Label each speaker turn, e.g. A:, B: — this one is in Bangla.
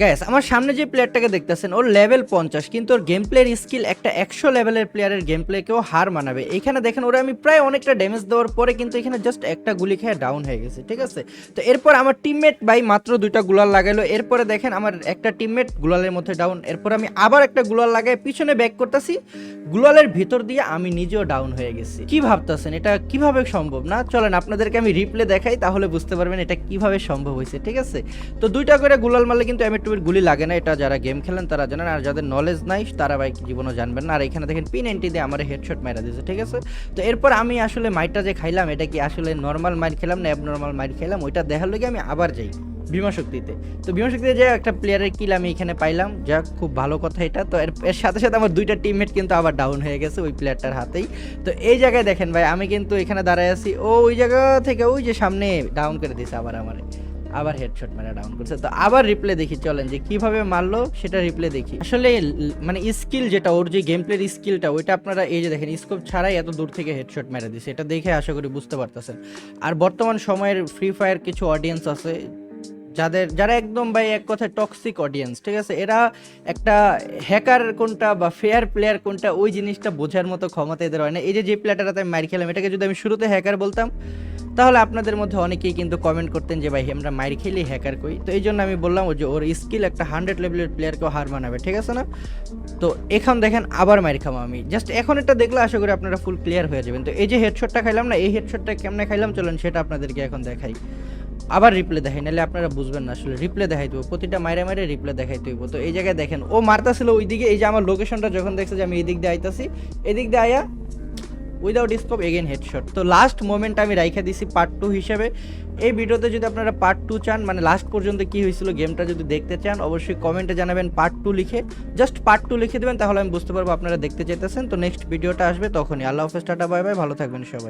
A: গ্যাস আমার সামনে যে প্লেয়ারটাকে দেখতেছেন, ওর লেভেল পঞ্চাশ, কিন্তু ওর গেম প্লের স্কিল একটা একশো লেভেলের প্লেয়ারের গেম প্লেকেও হার মানাবে। এখানে দেখেন, ওরা আমি প্রায় অনেকটা ড্যামেজ দেওয়ার পরে কিন্তু এখানে জাস্ট একটা গুলি খেয়ে ডাউন হয়ে গেছে, ঠিক আছে? তো এরপর আমার টিমমেট ভাই মাত্র দুইটা গুলাল লাগাইলো, এরপরে দেখেন আমার একটা টিমমেট গুলালের মধ্যে ডাউন এরপর আমি আবার একটা গুলাল লাগাই পিছনে ব্যাক করতেছি, গুলালের ভিতর দিয়ে আমি নিজেও ডাউন হয়ে গেছি। কি ভাবতেছেন? এটা কীভাবে সম্ভব? না, চলেন আপনাদেরকে আমি রিপ্লে দেখাই, তাহলে বুঝতে পারবেন এটা কীভাবে সম্ভব হয়েছে, ঠিক আছে? তো দুইটা করে গুলাল মারলে কিন্তু এম টুবির গুলি লাগে না, এটা যারা গেম খেলেন তারা জানেন, আর যাদের নলেজ নাই, তারা ভাই জীবনও জানবেন না। আর এখানে দেখেন পিন নাইনটি দিয়ে আমার হেডশট মারা দিয়েছে, ঠিক আছে? তো এরপর আমি আসলে মাইটটা যে খাইলাম, এটা কি আসলে নর্মাল মাইট খেলাম না অ্যাবনর্মাল মাইট খেলাম? ওইটা দেখার লগে আমি আবার যাই বিমা শক্তিতে। তো বিমা শক্তিতে যে একটা প্লেয়ারের কিল আমি এখানে পাইলাম, যা খুব ভালো কথা এটা। তো এর এর সাথে সাথে আমার দুইটা টিমমেট কিন্তু আবার ডাউন হয়ে গেছে ওই প্লেয়ারটার হাতেই। তো এই জায়গায় দেখেন ভাই, আমি কিন্তু এখানে দাঁড়ায় আছি, ও ওই জায়গা থেকে ওই যে সামনে ডাউন করে দিয়েছে আবার আমারে। আবার হেডশট মেরে ডাউন করছে। তো আবার রিপ্লে দেখি, চলেন যে কীভাবে মারলো, সেটা রিপ্লে দেখি। আসলে মানে স্কিল যেটা, ওর যে গেম প্লের স্কিলটা ওইটা আপনারা এই যে দেখেন স্কোপ ছাড়াই এত দূর থেকে হেডশট মেরে দিছে। এটা দেখে আশা করি বুঝতে পারতেছেন। আর বর্তমান সময়ের ফ্রি ফায়ার কিছু অডিয়েন্স আছে, যাদের, যারা একদম ভাই এক কথায় টক্সিক অডিয়েন্স ঠিক আছে? এরা একটা হ্যাকার কোনটা বা ফেয়ার প্লেয়ার কোনটা, ওই জিনিসটা বোঝার মতো ক্ষমতা এদের হয় না। এই যে যে প্লেয়ারটা তাই মার খেলাম, এটাকে যদি আমি শুরুতে হ্যাকার বলতাম তাহলে আপনাদের মধ্যে অনেকেই কিন্তু কমেন্ট করতেন যে, ভাই, আমরা মাইর খেলেই হ্যাকার কই? তো এই জন্য আমি বললাম যে ওর স্কিল একটা হান্ড্রেড লেভেলের প্লেয়ারকেও হার মানাবে, ঠিক আছে না? তো এখন দেখেন আবার মাইর খাব আমি। জাস্ট এখন এটা দেখলে আশা করি আপনারা ফুল ক্লিয়ার হয়ে যাবেন। তো এই যে হেডশটটা খাইলাম না, এই হেডশটটা কেমনে খাইলাম? চলেন সেটা আপনাদেরকে এখন দেখাই। আবার রিপ্লে দেখাই, নাহলে আপনারা বুঝবেন না আসলে রিপ্লে দেখাই দেবো। প্রতিটা মাইরে মাইরে রিপ্লে দেখাই দেবো। তো এই জায়গায় দেখেন, ও মারতাছিল ওইদিকে, এই যে আমার লোকেশনটা যখন দেখছে যে আমি এদিক দিয়ে আইতাছি, এদিক দিয়ে আয়া উইদাউট স্কোপ এগেন হেডশট তো লাস্ট মোমেন্ট আমি রাইখা দিছি পার্ট টু হিসেবে। এই ভিডিওতে যদি আপনারা পার্ট টু চান মানে লাস্ট পর্যন্ত কি হয়েছিল গেমটা যদি দেখতে চান, অবশ্যই কমেন্টে জানাবেন পার্ট টু লিখে। জাস্ট পার্ট টু লিখে দেবেন, তাহলে আমি বুঝতে পারব আপনারা দেখতে চাইতেছেন। তো নেক্সট ভিডিওটা আসবে তখনই। আল্লাহ হাফেজ, টাটা বাই বাই ভালো থাকবেন সবাই।